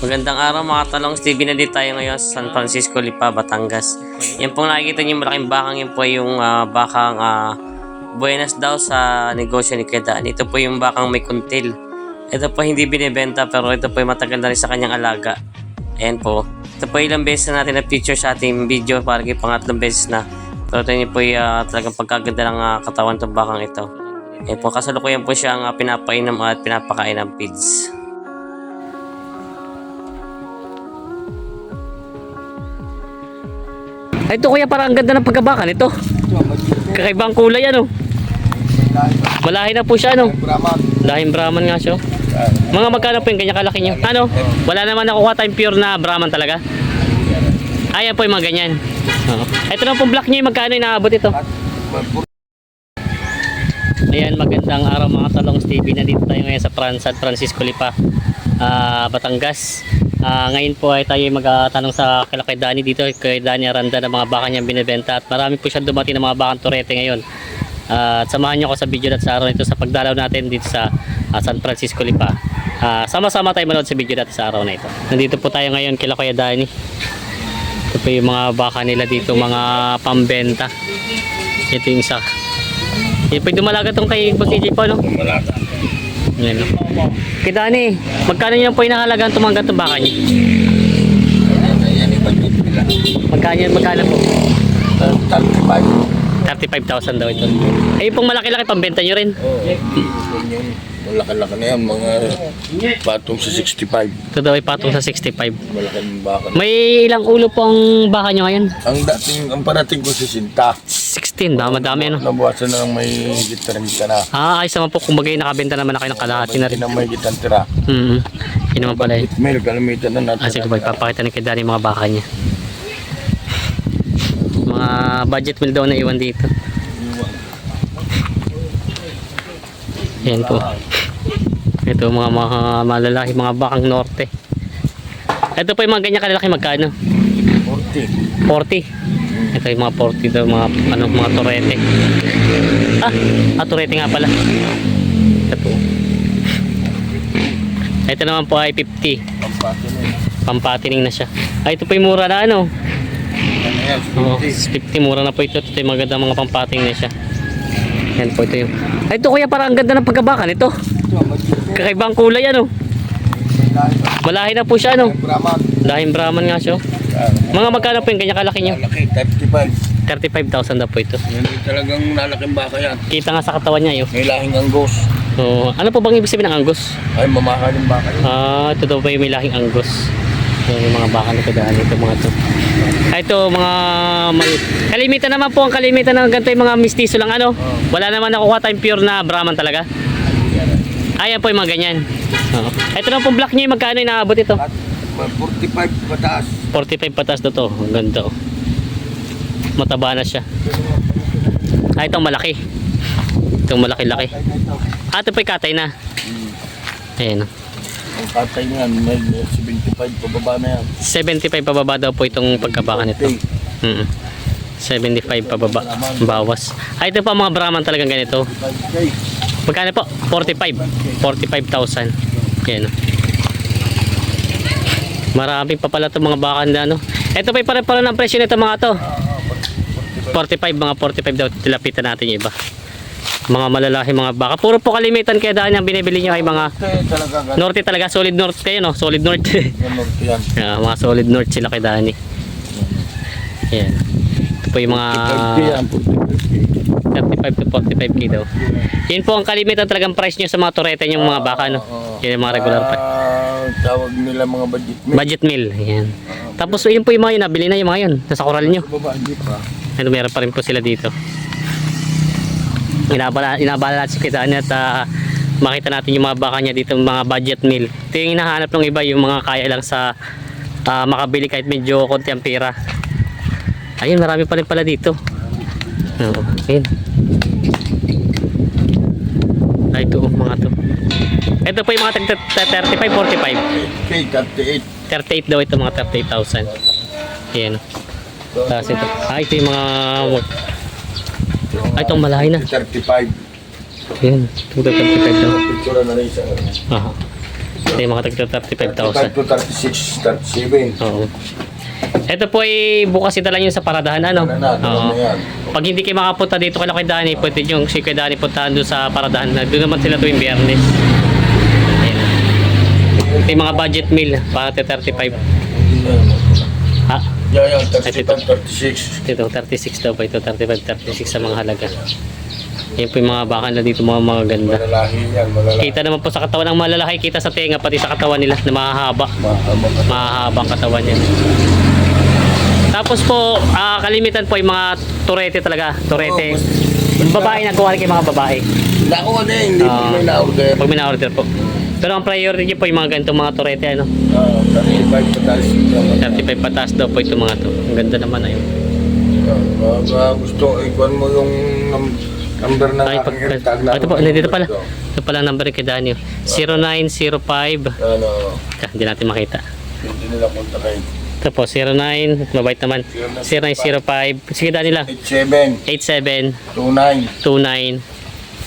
Magandang araw mga talong. Stevie na din tayo ngayon sa San Francisco, Lipa, Batangas. Yan pong nakikita niyo malaking bakang yun po yung ah, bakang ah, buenas daw sa negosyo ni Kedaan. Ito po yung bakang may kuntil. Ito po hindi binibenta pero ito po yung matagal na rin sa kanyang alaga. Ayan po. Ito po ilang beses na natin na picture sa ating video para kay pangatlong beses na. Pero ito po yung ah, talagang pagkaganda ng ah, katawan ng bakang ito. Ayan po, kasalukuyan po siya ang ah, pinapainom at pinapakain ng feeds. Ito kuya parang ang ganda ng pagkabakan ito. Kakaibang kulay ano. Malahi na po siya ano. Lahing Brahman nga siya. Mga magkano po yung ganyan kalaki nyo? Ano? Wala naman nakuha tayong pure na Brahman talaga? Ayan po yung mga ganyan. Ito na pong black yung magkano yung naabot ito? Ayan, magandang araw mga talong Stevie. Nandito tayo ngayon sa Fran San Francisco Lipa, ah, Batangas. Ah, ngayon po ay tayo magtatanong sa kila kay Danny dito, kay Danny Aranda ng mga baka niyang binibenta at marami po siya dumating ng mga bakang turete ngayon. Ah, at samahan niyo ako sa video at sa araw nito sa pagdalaw natin dito sa ah, San Francisco Lipa. Ah, sama-sama tayo manood sa video natin sa araw na ito. Nandito po tayo ngayon kila Kuya Danny. Ito po yung mga baka nila dito, mga pambenta. Ito yung isa. Po yung dumalaga tong kay Boss AJ po, no? Malaga. Yan, no? Kay Danny, magkano niyan po inahalagaan tumanggat ng baka nila. Magkano magkano po? 35. 35,000 daw ito. Eh, pong malaki-laki pambenta nyo rin. Oo. Malaki-laki na yan, mga patong sa 65. Ito daw ay patong sa 65. Malaking baka. May ilang ulo po ang baka nyo ngayon? Ang dating, ang parating ko si Sinta. 16 ba? Madami ano? Nabuwasan na ng may gitarang ka na. Ah, ayos naman po. Kumbaga nakabenta naman na kayo ng kalahati na Hindi rin. na may gitang tira. Mm Yun naman pala eh. May kalamitan na natin. Ah, sige po, ipapakita ni yung mga baka niya. Mga budget meal daw na iwan dito. Yan po. Ito mga mga malalaki, mga bakang norte. Ito po yung mga ganyan kalalaki magkano? 40. 40. Ito yung mga 40 daw, mga ano, mga torete. Ah, ah torete nga pala. Ito. Ito naman po ay 50. Ang pato na yun. Pampatining na siya. Ay, ito po yung mura na ano. Oo, 50. 50 mura na po ito. Ito yung maganda mga pampating na siya. Yan po ito yung. Ay, ito kuya parang ang ganda ng pagkabakan ito. Kakaibang kulay ano. Malahi na po siya ano. Lahing Brahman nga siya. Oh. Mga magkano po yung ganyan kalaki nyo? Malaki, 35. 35,000 na po ito. Yan yung talagang nalaking baka yan. Kita nga sa katawan niya yun. May lahing anggos. So, ano po bang ibig sabihin ng angus? Ay, mamahaling baka yun. Ah, ito daw ba yung may lahing angus? Yan yung mga baka na kadaan ito mga to. Ay, ito mga mal- kalimitan naman po ang kalimitan ng ganito yung mga mistiso lang ano. Wala naman nakuha tayong pure na Brahman talaga. Ayan po yung mga ganyan. Oo. Ito na pong black niya yung magkano yung naabot ito? At 45 pataas. 45 patas na to. Ang ganda oh. Mataba na siya. Ah, itong malaki. Itong malaki-laki. Ah, ito yung katay na. Ayan. oh. Ang katay niyan, may 75 pababa na yan. 75 pababa daw po itong pagkabaka nito. Mm 75 pababa. Bawas. Ay, ito pa mga Brahman talagang ganito. 5K. Magkano po? 45. 45,000. Yan. oh. Marami pa pala itong mga baka na ano. Ito pa yung pare-pare ng presyo nito mga to. 45, mga 45 daw. Tilapitan natin yung iba. Mga malalaki mga baka. Puro po kalimitan kaya dahil ang binibili nyo ay mga Eh, talaga. Norte talaga. Solid North kayo no? Solid North. Yan. Yeah, mga solid north sila kay Dani. Yan. Ito po yung mga 5K yan. 35 to 45k daw. Yun po ang kalimitan talagang price nyo sa mga torete yung mga baka, no? Yan yung mga regular price. Tawag nila mga budget meal. Budget meal. Yan. Tapos yun po yung mga yun, nabili na yung mga yun. Nasa koral nyo. Baba, hindi pa. Ano, meron pa rin po sila dito. Inabala, inabala natin si Kitani at ah, makita natin yung mga baka niya dito, mga budget meal. Ito yung hinahanap ng iba, yung mga kaya lang sa ah, makabili kahit medyo konti ang pera. Ayun, marami pa rin pala dito. Ayun. Ay, ito, oh, mga to. Ito po yung mga tag- tag- 35, 45. K, 38. 38 daw ito, mga 38,000. Ayan. Tapos ito. Ah, ito yung mga... Ay, itong malahay na. 35. Ayan. Ito 35 daw. Picture na rin sa Aha. Ito yung mga tagto 35,000. 35 to 36, 37. Oo. Ito po ay bukas ito lang yun sa paradahan ano. Oo. Pag hindi kayo makapunta dito kay Loki Dani, pwede yung si Kuya Dani puntahan doon sa paradahan. Doon naman sila tuwing biyernes. Yung mga budget meal para 35. Hindi na yun. Ha? Yan, yan, 35, 36. Ito 36 daw pa ito 35 36 sa mga halaga. Yan po yung mga baka na dito mga mga ganda. Malalahi yan, malalahi. Kita naman po sa katawan ng malalaki, kita sa tenga pati sa katawan nila na mahahaba. Mahaba ka. Mahahabang katawan niya. Tapos po, ah, kalimitan po yung mga turete talaga. Turete. Yung babae na kuha kay mga babae. Naku, ano eh, hindi mo Ah. may na-order. Pag may na-order po. Pero ang priority po yung mga ganitong mga turete ano. Ah, 35 pa tayo. 35 pataas daw po itong mga to. Ang ganda naman ayun. Ah, ah, gusto, ikuan mo yung num- number ng Ay, pag, aking tag ah, ito po, dito pala. Ito pala ang number kay Daniel. 0905. Ano, Ah, Hindi natin makita. hindi nila kontakin. Ito po, 09. Mabait naman. 0905. Sige, Daniel lang. 87, 87 29, 29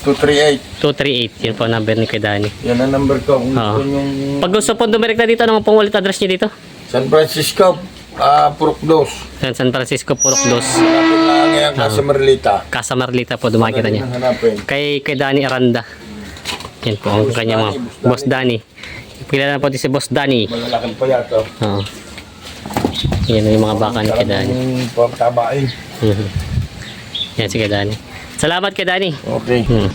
238. 238. Yun po ang number ni kay Dani. Yan ang number ko. Kung Ah. gusto yung Pag gusto po dumirekta dito, ano pong ulit address niyo dito? San Francisco, ah, Purokdos. San San Francisco, Purok 2. Hanapin na ngayon kasi Marlita. Casa Marlita po, dumakita niya. Hanapin. Kay, kay Dani Aranda. Yan po, ang kanya mga Boss Dani. Kilala po din si Boss Dani. Malalaking pa yata. Oo. Yan yung mga baka ni kay Dani. Talagang pagtabain. Mhm. Yan si kay Dani. Salamat kay Dani. Okay. Hmm.